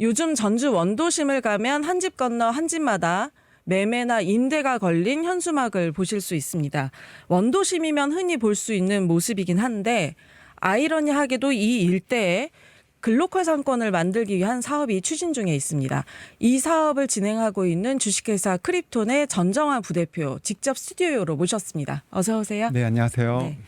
요즘 전주 원도심을 가면 한 집 건너 한 집마다 매매나 임대가 걸린 현수막을 보실 수 있습니다. 원도심이면 흔히 볼 수 있는 모습이긴 한데 아이러니하게도 이 일대에 글로컬 상권을 만들기 위한 사업이 추진 중에 있습니다. 이 사업을 진행하고 있는 주식회사 크립톤의 전정환 부대표 직접 스튜디오로 모셨습니다. 어서 오세요. 네, 안녕하세요. 네.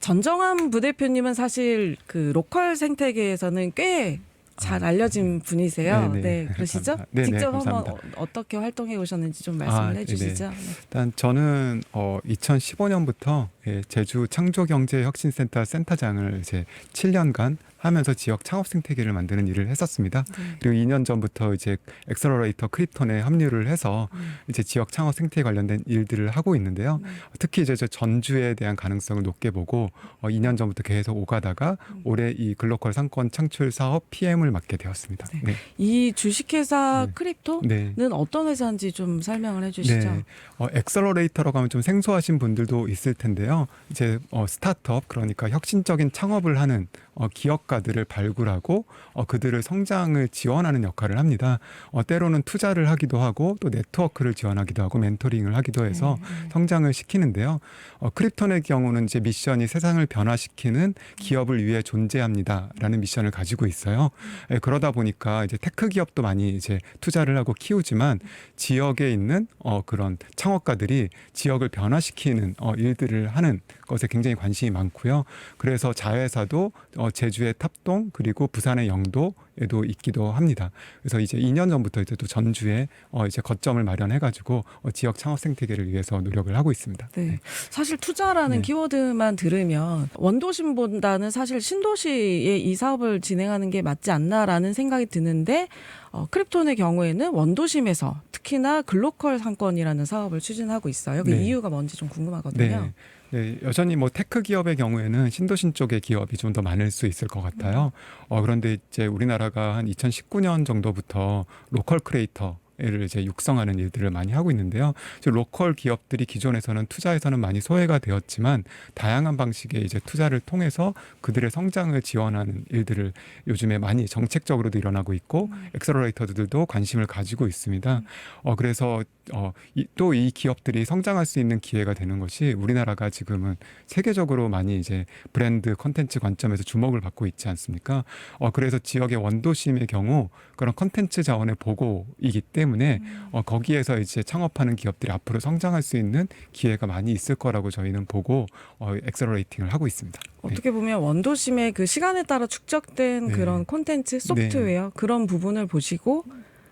전정환 부대표님은 사실 그 로컬 생태계에서는 꽤 잘 알려진 분이세요. 네네. 네, 그러시죠? 네네, 직접 한번 감사합니다. 어, 어떻게 활동해 오셨는지 좀 말씀을 아, 해주시죠. 네. 일단 저는 어 2015년부터 예, 제주 창조경제혁신센터 센터장을 이제 7년간 하면서 지역 창업 생태계를 만드는 일을 했었습니다. 네. 그리고 2년 전부터 이제 엑셀러레이터 크립톤에 합류를 해서 음. 이제 지역 창업 생태계 관련된 일들을 하고 있는데요. 네. 특히 이제 저 전주에 대한 가능성을 높게 보고 어 2년 전부터 계속 오가다가 음. 올해 이 글로컬 상권 창출 사업 PM을 맡게 되었습니다. 네. 네. 이 주식회사 네. 크립토는 네. 어떤 회사인지 좀 설명을 해주시죠. 네. 어, 엑셀러레이터라고 하면 좀 생소하신 분들도 있을 텐데요. 이제 어, 스타트업 그러니까 혁신적인 창업을 하는 어, 기업가들을 발굴하고 어, 그들을 성장을 지원하는 역할을 합니다. 어, 때로는 투자를 하기도 하고 또 네트워크를 지원하기도 하고 멘토링을 하기도 해서 네, 네. 성장을 시키는데요. 어, 크립톤의 경우는 이제 미션이 세상을 변화시키는 기업을 위해 존재합니다라는 미션을 가지고 있어요. 예, 그러다 보니까 이제 테크 기업도 많이 이제 투자를 하고 키우지만 지역에 있는 어, 그런 창업가들이 지역을 변화시키는 어, 일들을 하는 것에 굉장히 관심이 많고요. 그래서 자회사도 어, 제주의 탑동 그리고 부산의 영도에도 있기도 합니다. 그래서 이제 2년 전부터 이제 또 전주에 어, 이제 거점을 마련해가지고 어, 지역 창업 생태계를 위해서 노력을 하고 있습니다. 네. 사실 투자라는 네. 키워드만 들으면 원도심보다는 사실 신도시에 이 사업을 진행하는 게 맞지 않나라는 생각이 드는데 어, 크립톤의 경우에는 원도심에서 특히나 글로컬 상권이라는 사업을 추진하고 있어요. 그 네. 이유가 뭔지 좀 궁금하거든요. 네. 네, 여전히 뭐 테크 기업의 경우에는 신도신 쪽의 기업이 좀 더 많을 수 있을 것 같아요. 어, 그런데 이제 우리나라가 한 2019년 정도부터 로컬 크리에이터 를 이제 육성하는 일들을 많이 하고 있는데요. 로컬 기업들이 기존에서는 투자에서는 많이 소외가 되었지만 다양한 방식의 이제 투자를 통해서 그들의 성장을 지원하는 일들을 요즘에 많이 정책적으로도 일어나고 있고 엑셀러레이터들도 관심을 가지고 있습니다. 어 그래서 어 또 이 기업들이 성장할 수 있는 기회가 되는 것이 우리나라가 지금은 세계적으로 많이 이제 브랜드 컨텐츠 관점에서 주목을 받고 있지 않습니까? 어 그래서 지역의 원도심의 경우 그런 컨텐츠 자원의 보고이기 때문에 어 거기에서 이제 창업하는 기업들이 앞으로 성장할 수 있는 기회가 많이 있을 거라고 저희는 보고 어 엑셀러레이팅을 하고 있습니다. 어떻게 보면 원도심의 그 시간에 따라 축적된 네. 그런 콘텐츠 소프트웨어 그런 부분을 보시고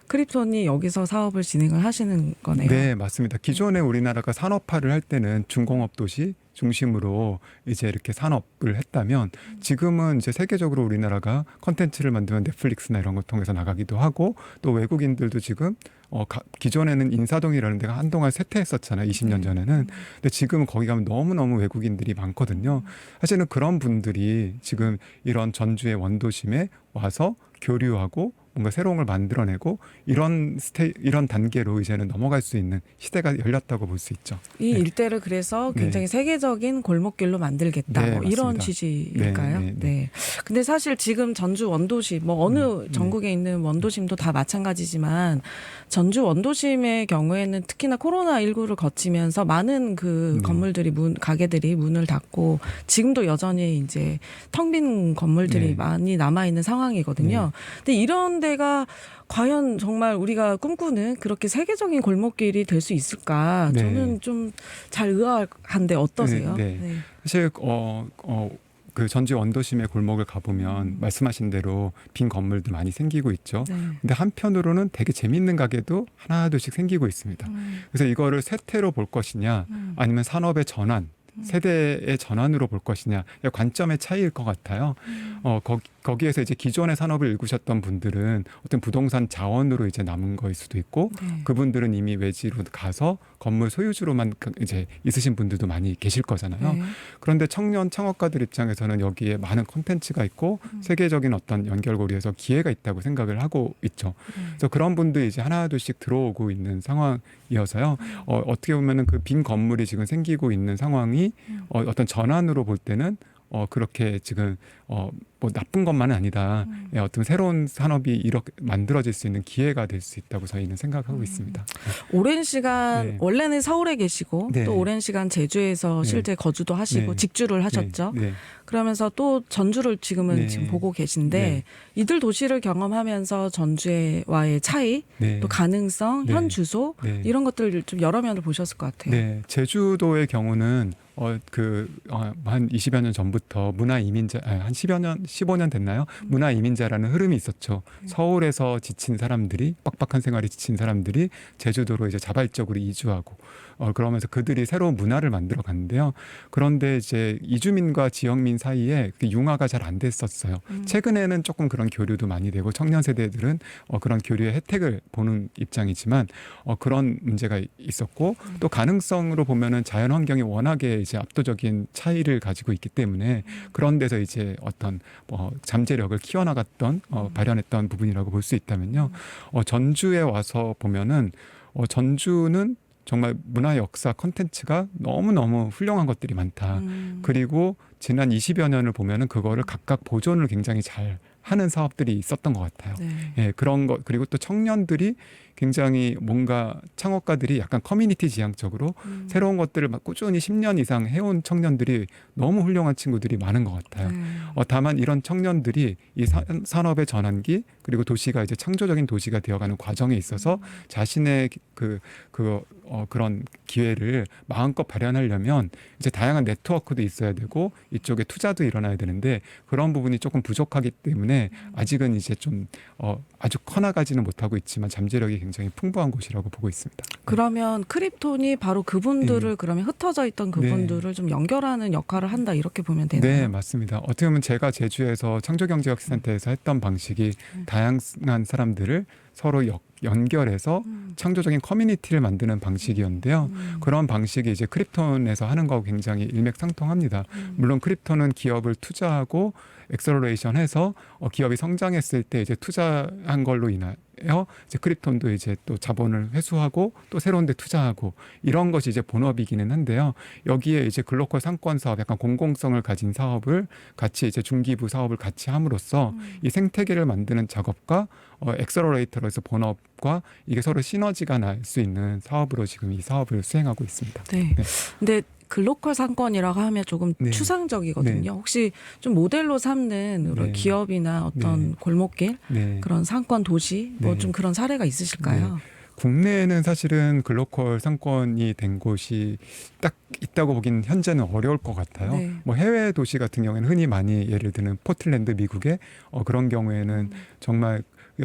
크립톤이 여기서 사업을 진행을 하시는 거네요. 네, 맞습니다. 기존에 우리나라가 산업화를 할 때는 중공업 도시 중심으로 이제 이렇게 산업을 했다면 지금은 이제 세계적으로 우리나라가 컨텐츠를 만들면 넷플릭스나 이런 걸 통해서 나가기도 하고 또 외국인들도 지금 어 가, 기존에는 인사동이라는 데가 한동안 쇠퇴했었잖아요. 20년 전에는. 근데 지금 거기 가면 너무너무 외국인들이 많거든요. 사실은 그런 분들이 지금 이런 전주의 원도심에 와서 교류하고 뭔가 새로운 걸 만들어내고 이런 스테 이런 단계로 이제는 넘어갈 수 있는 시대가 열렸다고 볼 수 있죠. 이 네. 일대를 그래서 네. 굉장히 세계적인 골목길로 만들겠다. 네, 뭐 이런 맞습니다. 취지일까요? 네, 네, 네, 네. 근데 사실 지금 전주 원도심 뭐 어느 음, 전국에 있는 원도심도 다 마찬가지지만 전주 원도심의 경우에는 특히나 코로나 19를 거치면서 많은 그 네. 건물들이 문 가게들이 문을 닫고 지금도 여전히 이제 텅 빈 건물들이 네. 많이 남아 있는 상황이거든요. 근데 이런 데가 과연 정말 우리가 꿈꾸는 그렇게 세계적인 골목길이 될 수 있을까? 네. 저는 좀 잘 의아한데 어떠세요? 네, 네. 사실 어, 어, 그 전주 원도심의 골목을 가보면 말씀하신 대로 빈 건물도 많이 생기고 있죠. 네. 근데 한편으로는 되게 재밌는 가게도 하나 둘씩 생기고 있습니다. 음, 그래서 이거를 세태로 볼 것이냐 음. 아니면 산업의 전환 세대의 전환으로 볼 것이냐 관점의 차이일 것 같아요. 음. 어 거, 거기에서 이제 기존의 산업을 일구셨던 분들은 어떤 부동산 자원으로 이제 남은 거일 수도 있고 네. 그분들은 이미 외지로 가서 건물 소유주로만 그 이제 있으신 분들도 많이 계실 거잖아요. 네. 그런데 청년 창업가들 입장에서는 여기에 많은 콘텐츠가 있고 음. 세계적인 어떤 연결고리에서 기회가 있다고 생각을 하고 있죠. 음. 그래서 그런 분들이 이제 하나둘씩 들어오고 있는 상황이어서요. 어, 어떻게 보면은 그 빈 건물이 지금 생기고 있는 상황이 음. 어, 어떤 전환으로 볼 때는 어, 그렇게 지금 어, 뭐 나쁜 것만은 아니다. 음. 예, 어떤 새로운 산업이 이렇게 만들어질 수 있는 기회가 될 수 있다고 저희는 생각하고 음. 있습니다. 오랜 시간 네. 원래는 서울에 계시고 네. 또 오랜 시간 제주에서 네. 실제 거주도 하시고 네. 직주를 하셨죠. 네, 네. 그러면서 또 전주를 지금은 네. 지금 보고 계신데 네. 이들 도시를 경험하면서 전주와의 차이, 네. 또 가능성, 네. 현 주소 네. 이런 것들을 좀 여러 면을 보셨을 것 같아요. 네, 제주도의 경우는 어, 그, 어, 한 20여 년 전부터 문화 이민자, 아, 한 10여 년, 15년 됐나요? 문화 이민자라는 흐름이 있었죠. 서울에서 지친 사람들이, 빡빡한 생활에 지친 사람들이 제주도로 이제 자발적으로 이주하고, 어, 그러면서 그들이 새로운 문화를 만들어 갔는데요. 그런데 이제 이주민과 지역민 사이에 그 융화가 잘 안 됐었어요. 음. 최근에는 조금 그런 교류도 많이 되고 청년 세대들은 어, 그런 교류의 혜택을 보는 입장이지만 어, 그런 문제가 있었고 또 가능성으로 보면은 자연 환경이 워낙에 이제 압도적인 차이를 가지고 있기 때문에 그런 데서 이제 어떤 어, 잠재력을 키워나갔던 어, 발현했던 부분이라고 볼 수 있다면요. 어, 전주에 와서 보면은 어, 전주는 정말 문화 역사 컨텐츠가 너무너무 훌륭한 것들이 많다. 음. 그리고 지난 20여 년을 보면은 그거를 각각 보존을 굉장히 잘 하는 사업들이 있었던 것 같아요. 네. 예, 그런 것 그리고 또 청년들이 굉장히 뭔가 창업가들이 약간 커뮤니티 지향적으로 음. 새로운 것들을 막 꾸준히 10년 이상 해온 청년들이 너무 훌륭한 친구들이 많은 것 같아요. 네. 어, 다만 이런 청년들이 이 사- 산업의 전환기 그리고 도시가 이제 창조적인 도시가 되어가는 과정에 있어서 자신의 그, 그, 어, 그런 기회를 마음껏 발현하려면 이제 다양한 네트워크도 있어야 되고 이쪽에 투자도 일어나야 되는데 그런 부분이 조금 부족하기 때문에 아직은 이제 좀 어, 아주 커나가지는 못하고 있지만 잠재력이 굉장히 풍부한 곳이라고 보고 있습니다. 그러면 크립톤이 바로 그분들을 네. 그러면 흩어져 있던 그분들을 좀 연결하는 역할을 한다 이렇게 보면 되나요? 네, 맞습니다. 어떻게 보면 제가 제주에서 창조경제학센터에서 했던 방식이 음. 다양한 사람들을 서로 역- 연결해서 음. 창조적인 커뮤니티를 만드는 방식이었는데요. 음. 그런 방식이 이제 크립톤에서 하는 거하고 굉장히 일맥상통합니다. 음. 물론 크립톤은 기업을 투자하고 엑셀러레이션 해서 어, 기업이 성장했을 때 이제 투자한 걸로 인하여 이제 크립톤도 이제 또 자본을 회수하고 또 새로운 데 투자하고 이런 것이 이제 본업이기는 한데요. 여기에 이제 글로컬 상권 사업 약간 공공성을 가진 사업을 같이 이제 중기부 사업을 같이 함으로써 음. 이 생태계를 만드는 작업과 어, 엑셀러레이터로서 본업과 이게 서로 시너지가 날 수 있는 사업으로 지금 이 사업을 수행하고 있습니다. 네. 네. 근데 글로컬 상권이라고 하면 조금 네. 추상적이거든요. 네. 혹시 좀 모델로 삼는 그런 네. 기업이나 어떤 네. 골목길 네. 그런 상권 도시 뭐 네. 좀 그런 사례가 있으실까요? 국내에는 사실은 글로컬 상권이 된 곳이 딱 있다고 보기는 현재는 어려울 것 같아요. 네. 뭐 해외 도시 같은 경우에는 흔히 많이 예를 들면 포틀랜드 미국의 어, 그런 경우에는 음. 정말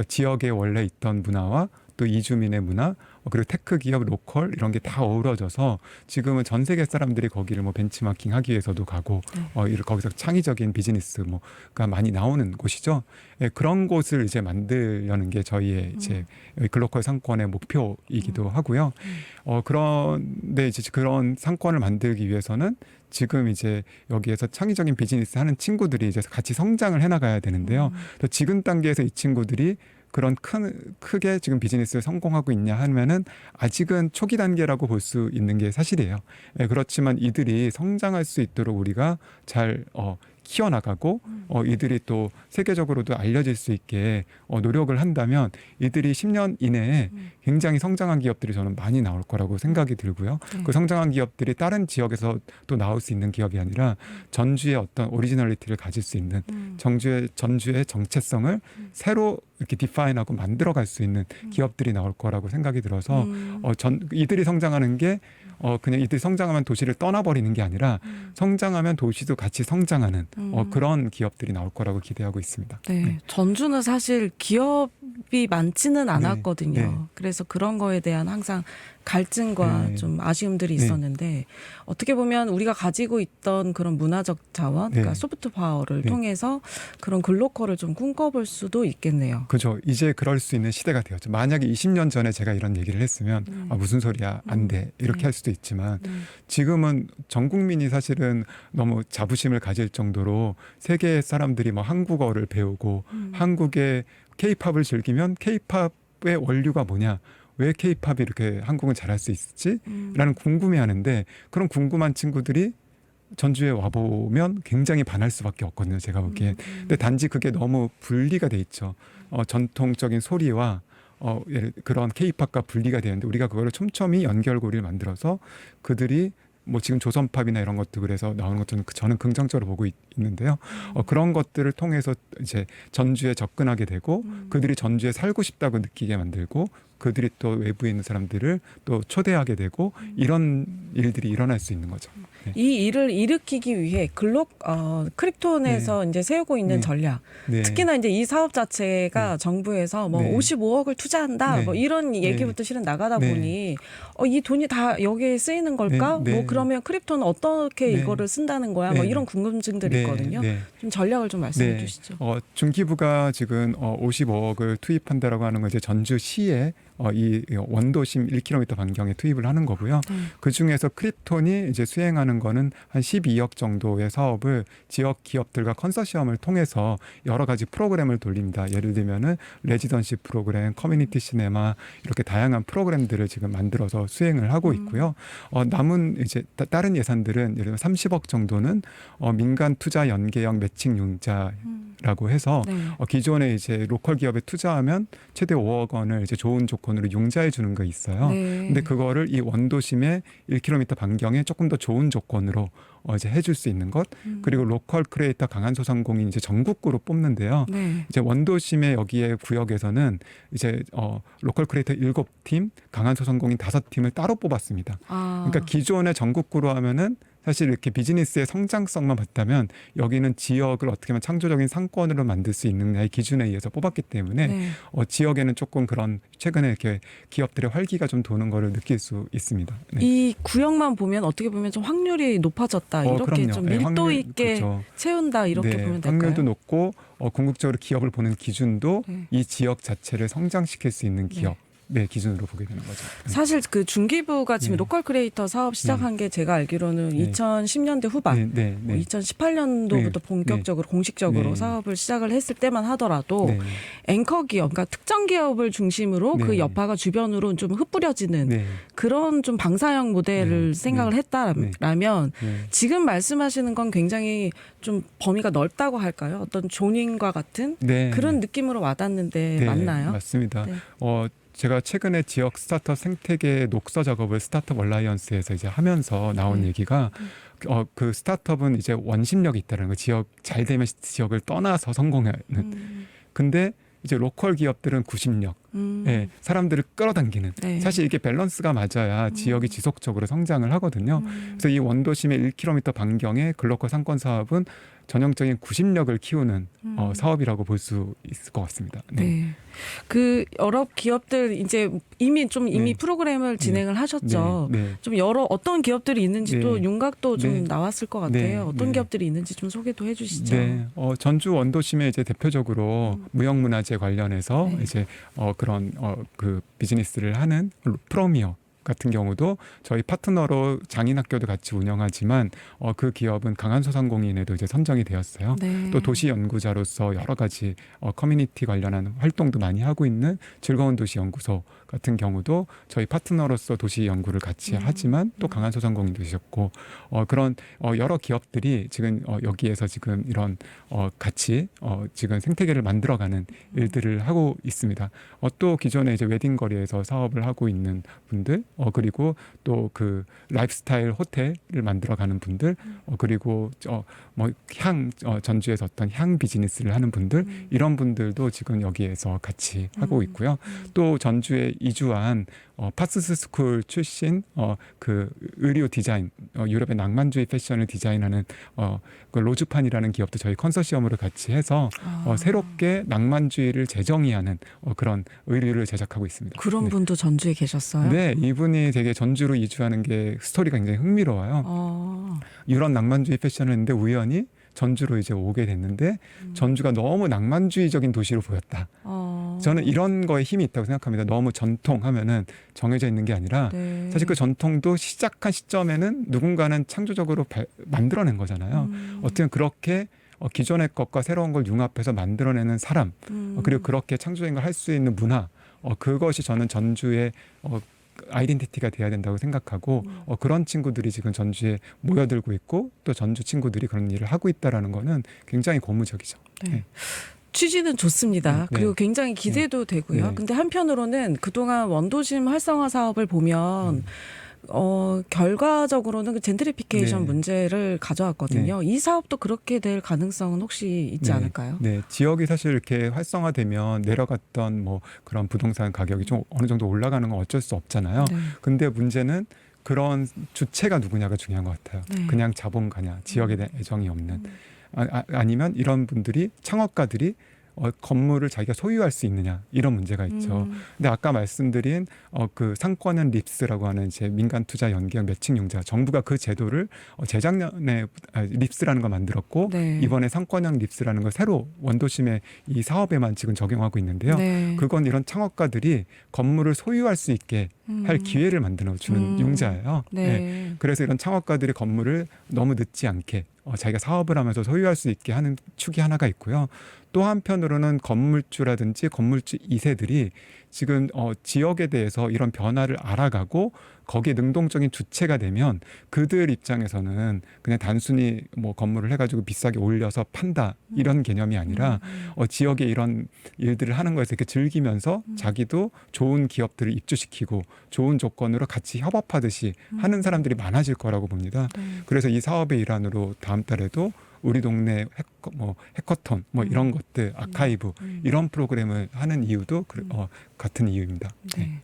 지역에 원래 있던 문화와 또 이주민의 문화 어, 그리고 테크 기업 로컬 이런 게 다 어우러져서 지금은 전 세계 사람들이 거기를 뭐 벤치마킹 하기 위해서도 가고 네. 어, 거기서 창의적인 비즈니스 뭐가 많이 나오는 곳이죠. 예, 그런 곳을 이제 만들려는 게 저희의 이제 여기 글로컬 상권의 목표이기도 하고요. 음. 어, 그런데 이제 그런 상권을 만들기 위해서는 지금 이제 여기에서 창의적인 비즈니스 하는 친구들이 이제 같이 성장을 해나가야 되는데요. 음. 또 지금 단계에서 이 친구들이 그런 큰 크게 지금 비즈니스를 성공하고 있냐 하면은 아직은 초기 단계라고 볼 수 있는 게 사실이에요. 예, 그렇지만 이들이 성장할 수 있도록 우리가 잘 어, 키워나가고 음. 어, 이들이 또 세계적으로도 알려질 수 있게 어, 노력을 한다면 이들이 10년 이내에 음. 굉장히 성장한 기업들이 저는 많이 나올 거라고 생각이 들고요. 네. 그 성장한 기업들이 다른 지역에서 또 나올 수 있는 기업이 아니라 전주의 어떤 오리지널리티를 가질 수 있는 음. 정주의 전주의 정체성을 음. 새로 이렇게 디파인하고 만들어갈 수 있는 음. 기업들이 나올 거라고 생각이 들어서 음. 어, 전 이들이 성장하는 게 어, 그냥 이들이 성장하면 도시를 떠나버리는 게 아니라 음. 성장하면 도시도 같이 성장하는 어, 음. 그런 기업들이 나올 거라고 기대하고 있습니다. 네. 전주는 사실 기업이 많지는 않았거든요. 네. 그래서 그런 거에 대한 항상 갈증과 네. 좀 아쉬움들이 네. 있었는데 어떻게 보면 우리가 가지고 있던 그런 문화적 자원, 네. 그러니까 소프트 파워를 네. 통해서 그런 글로컬을 좀 꿈꿔볼 수도 있겠네요. 그죠. 이제 그럴 수 있는 시대가 되었죠. 만약에 20년 전에 제가 이런 얘기를 했으면 음. 아, 무슨 소리야 안 돼. 이렇게 네. 할 수도 있지만 음. 지금은 전 국민이 사실은 너무 자부심을 가질 정도로 세계 사람들이 뭐 한국어를 배우고 음. 한국의 케이팝을 즐기면 케이팝의 원류가 뭐냐? 왜 케이팝이 이렇게 한국은 잘할 수 있지? 음. 라는 궁금해 하는데 그런 궁금한 친구들이 전주에 와 보면 굉장히 반할 수밖에 없거든요. 제가 보기엔. 근데 단지 그게 너무 분리가 돼 있죠. 어, 전통적인 소리와 어, 예를 그런 케이팝과 분리가 되는데 우리가 그거를 촘촘히 연결고리를 만들어서 그들이 뭐 지금 조선팝이나 이런 것도 그래서 나오는 것들은 그- 저는 긍정적으로 보고 있, 는데요 어, 그런 것들을 통해서 이제 전주에 접근하게 되고 그들이 전주에 살고 싶다고 느끼게 만들고 그들이 또 외부에 있는 사람들을 또 초대하게 되고 이런 일들이 일어날 수 있는 거죠. 네. 이 일을 일으키기 위해 글록 어, 크립톤에서 이제 세우고 있는 네. 전략. 네. 특히나 이제 이 사업 자체가 정부에서 뭐 네. 55억을 투자한다 네. 뭐 이런 네. 얘기부터 실은 나가다 네. 보니 어, 이 돈이 다 여기에 쓰이는 걸까? 네. 네. 뭐 그러면 크립톤은 어떻게 네. 이거를 쓴다는 거야? 뭐 네. 이런 궁금증들이 네. 있거든요. 네. 좀 전략을 좀 말씀해 네. 주시죠. 어, 중기부가 지금 어, 55억을 투입한다라고 하는 건 이제 전주시에 어, 이 원도심 1km 반경에 투입을 하는 거고요. 네. 그 중에서 크립톤이 이제 수행하는 거는 한 12억 정도의 사업을 지역 기업들과 컨소시엄을 통해서 여러 가지 프로그램을 돌립니다. 예를 들면은 레지던시 프로그램, 커뮤니티 시네마 이렇게 다양한 프로그램들을 지금 만들어서 수행을 하고 있고요. 어, 남은 이제 따- 다른 예산들은 예를 들면 30억 정도는 어, 민간 투자 연계형 매칭 융자라고 해서 네. 어, 기존에 이제 로컬 기업에 투자하면 최대 5억 원을 이제 좋은 조건 으로 융자해 주는 거 있어요. 네. 근데 그거를 이 원도심의 1km 반경에 조금 더 좋은 조건으로 어, 이제 해줄 수 있는 것 음. 그리고 로컬 크리에이터 강한 소상공인 이제 전국구로 뽑는데요. 네. 이제 원도심의 여기에 구역에서는 이제 어 로컬 크리에이터 일곱 팀 강한 소상공인 다섯 팀을 따로 뽑았습니다. 아. 그러니까 기존의 전국구로 하면은 사실 이렇게 비즈니스의 성장성만 봤다면 여기는 지역을 어떻게 하면 창조적인 상권으로 만들 수 있느냐의 기준에 의해서 뽑았기 때문에 네. 어, 지역에는 조금 그런 최근에 이렇게 기업들의 활기가 좀 도는 거를 느낄 수 있습니다. 네. 이 구역만 보면 어떻게 보면 좀 확률이 높아졌다 어, 이렇게 그럼요. 좀 네, 밀도 확률, 있게 그렇죠. 채운다 이렇게 네, 보면 될까요? 확률도 높고 어, 궁극적으로 기업을 보는 기준도 네. 이 지역 자체를 성장시킬 수 있는 기업 의 기준으로 보게 되는 거죠. 네. 사실 그 중기부가 지금 네. 로컬 크리에이터 사업 시작한 게 제가 알기로는 네. 2010년대 후반 네, 네, 뭐 네. 2018년도부터 네. 본격적으로 공식적으로 네. 사업을 시작을 했을 때만 하더라도 네, 앵커 기업, 그러니까 특정 기업을 중심으로 그 네. 여파가 주변으로 좀 흩뿌려지는 네, 그런 좀 방사형 모델을 네. 생각을 네. 했다라면 네. 지금 말씀하시는 건 굉장히 좀 범위가 넓다고 할까요? 어떤 존인과 같은 네. 그런 느낌으로 와닿는데 네, 맞나요? 맞습니다. 네. 어, 제가 최근에 지역 스타트업 생태계 녹서 작업을 스타트업 얼라이언스에서 이제 하면서 나온 네. 얘기가 어, 그 스타트업은 이제 원심력이 있다는 거. 지역 잘 되면 지역을 떠나서 성공하는. 음, 근데 이제 로컬 기업들은 구심력, 음, 예, 사람들을 끌어당기는. 네. 사실 이게 밸런스가 맞아야 지역이 지속적으로 성장을 하거든요. 음, 그래서 이 원도심의 1km 반경의 글로컬 상권 사업은 전형적인 구심력을 키우는 어, 음. 사업이라고 볼 수 있을 것 같습니다. 네. 그 여러 기업들 이제 이미 좀 이미 네. 프로그램을 진행을 하셨죠. 네, 네. 좀 여러 어떤 기업들이 있는지 네. 또 윤곽도 좀 네. 나왔을 것 네. 같아요. 어떤 네. 기업들이 있는지 좀 소개도 해주시죠. 네, 어, 전주 원도심에 이제 대표적으로 무형문화재 관련해서 음. 네. 이제 어, 그런 어, 그 비즈니스를 하는 프로미어 같은 경우도 저희 파트너로 장인 학교도 같이 운영하지만 어, 그 기업은 강한 소상공인에도 이제 선정이 되었어요. 네. 또 도시 연구자로서 여러 가지 어, 커뮤니티 관련한 활동도 많이 하고 있는 즐거운 도시 연구소 같은 경우도 저희 파트너로서 도시 연구를 같이 음. 하지만 또 강한 소상공인도 계셨고 어, 그런 어, 여러 기업들이 지금 어, 여기에서 지금 이런 어, 같이 어, 지금 생태계를 만들어가는 일들을 하고 있습니다. 어, 또 기존에 이제 웨딩 거리에서 사업을 하고 있는 분들 어, 그리고 또 그 라이프스타일 호텔을 만들어가는 분들 어, 그리고 어, 뭐향 어, 전주에서 어떤 향 비즈니스를 하는 분들 음. 이런 분들도 지금 여기에서 같이 하고 음. 있고요. 또 전주에 이주한 어, 파스스 스쿨 출신 어, 그 의류 디자인 어, 유럽의 낭만주의 패션을 디자인하는 어, 그 로즈판이라는 기업도 저희 컨소시엄으로 같이 해서 아. 어, 새롭게 낭만주의를 재정의하는 어, 그런 의류를 제작하고 있습니다. 그런 네. 분도 전주에 계셨어요. 네, 이분이 되게 전주로 이주하는 게 스토리가 굉장히 흥미로워요. 어. 유럽 낭만주의 패션을 했는데 우연히 전주로 이제 오게 됐는데 음. 전주가 너무 낭만주의적인 도시로 보였다. 어. 저는 이런 거에 힘이 있다고 생각합니다. 너무 전통하면은 정해져 있는 게 아니라 네. 사실 그 전통도 시작한 시점에는 누군가는 창조적으로 발- 만들어낸 거잖아요. 음. 어쨌든 그렇게 어, 기존의 것과 새로운 걸 융합해서 만들어내는 사람 음. 어, 그리고 그렇게 창조적인 걸 할 수 있는 문화 어, 그것이 저는 전주의 어, 아이덴티티가 돼야 된다고 생각하고 음. 어, 그런 친구들이 지금 전주에 모여들고 있고 또 전주 친구들이 그런 일을 하고 있다라는 거는 굉장히 고무적이죠. 네. 네. 취지는 좋습니다. 네. 그리고 굉장히 기대도 되고요. 네. 근데 한편으로는 그동안 원도심 활성화 사업을 보면 음. 어, 결과적으로는 그 젠트리피케이션 네. 문제를 가져왔거든요. 이 사업도 그렇게 될 가능성은 혹시 있지 네. 않을까요? 네, 지역이 사실 이렇게 활성화되면 내려갔던 뭐 그런 부동산 가격이 좀 어느 정도 올라가는 건 어쩔 수 없잖아요. 네. 근데 문제는 그런 주체가 누구냐가 중요한 것 같아요. 네. 그냥 자본가냐, 지역에 대한 애정이 없는 음. 아, 아, 니면 이런 분들이 창업가들이 어, 건물을 자기가 소유할 수 있느냐 이런 문제가 있죠. 음. 근데 아까 말씀드린 어, 그 상권은 립스라고 하는 이제 민간 투자 연계형 매칭 융자 정부가 그 제도를 어, 재작년에 아, 립스라는 걸 만들었고 네. 이번에 상권형 립스라는 걸 새로 원도심의 이 사업에만 지금 적용하고 있는데요. 네. 그건 이런 창업가들이 건물을 소유할 수 있게 할 음. 기회를 만들어 주는 음. 융자예요. 네. 네. 그래서 이런 창업가들이 건물을 너무 늦지 않게 어, 자기가 사업을 하면서 소유할 수 있게 하는 축이 하나가 있고요. 또 한편으로는 건물주라든지 건물주 2세들이 지금 어, 지역에 대해서 이런 변화를 알아가고 거기에 능동적인 주체가 되면 그들 입장에서는 그냥 단순히 뭐 건물을 해가지고 비싸게 올려서 판다 이런 개념이 아니라 음. 어, 지역에 이런 일들을 하는 거에서 이렇게 즐기면서 음. 자기도 좋은 기업들을 입주시키고 좋은 조건으로 같이 협업하듯이 음. 하는 사람들이 많아질 거라고 봅니다. 네. 그래서 이 사업의 일환으로 다음 달에도 우리 동네 해커, 뭐 해커톤 뭐 음. 이런 것들 아카이브 음. 이런 프로그램을 하는 이유도 그, 어, 같은 이유입니다. 네.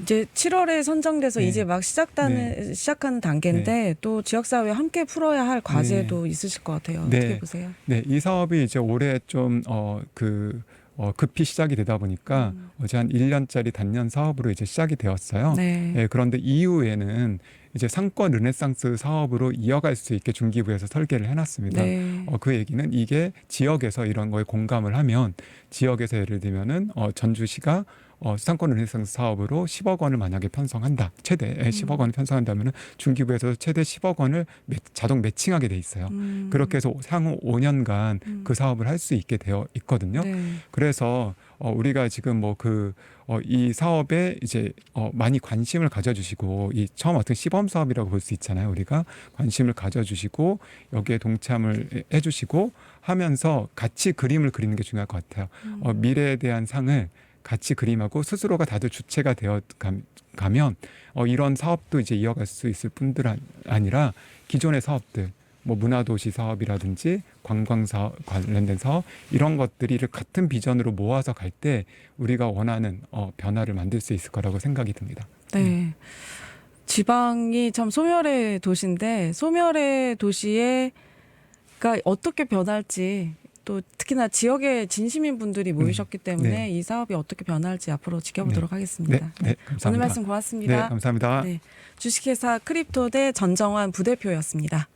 이제 7월에 선정돼서 네. 이제 막 시작하는 시작하는 단계인데 또 지역 사회에 함께 풀어야 할 과제도 있으실 것 같아요. 네. 어떻게 보세요? 네, 이 사업이 이제 올해 좀어그 어, 급히 시작이 되다 보니까 음. 어제 한 1년짜리 단년 사업으로 이제 시작이 되었어요. 네. 예, 그런데 이후에는 이제 상권 르네상스 사업으로 이어갈 수 있게 중기부에서 설계를 해놨습니다. 네. 어, 그 얘기는 이게 지역에서 이런 거에 공감을 하면 지역에서 예를 들면은 어, 전주시가 어, 수상권 르네상스 사업으로 10억 원을 만약에 편성한다. 최대 예, 10억 원을 편성한다면은 중기부에서 최대 10억 원을 매- 자동 매칭하게 돼 있어요. 음. 그렇게 해서 향후 5년간 음. 그 사업을 할 수 있게 되어 있거든요. 네. 그래서 어, 우리가 지금 뭐그 어, 이 사업에 이제 어, 많이 관심을 가져주시고 이 처음 어떤 시범 사업이라고 볼 수 있잖아요. 우리가 관심을 가져주시고 여기에 동참을 해- 해주시고 하면서 같이 그림을 그리는 게 중요할 것 같아요. 음. 어, 미래에 대한 상을 같이 그림하고 스스로가 다들 주체가 되어 감- 가면 어, 이런 사업도 이제 이어갈 수 있을 뿐들 아- 아니라 기존의 사업들 뭐 문화도시 사업이라든지 관광 사업 관련된 사업 이런 것들이 같은 비전으로 모아서 갈 때 우리가 원하는 어, 변화를 만들 수 있을 거라고 생각이 듭니다. 네. 지방이 참 소멸의 도시인데 소멸의 도시에가 어떻게 변할지 또 특히나 지역의 진심인 분들이 모이셨기 때문에 네. 이 사업이 어떻게 변할지 앞으로 지켜보도록 하겠습니다. 네, 네, 감사합니다. 오늘 말씀 네, 고맙습니다. 감사합니다. 네. 주식회사 크립토 대 전정환 부대표였습니다.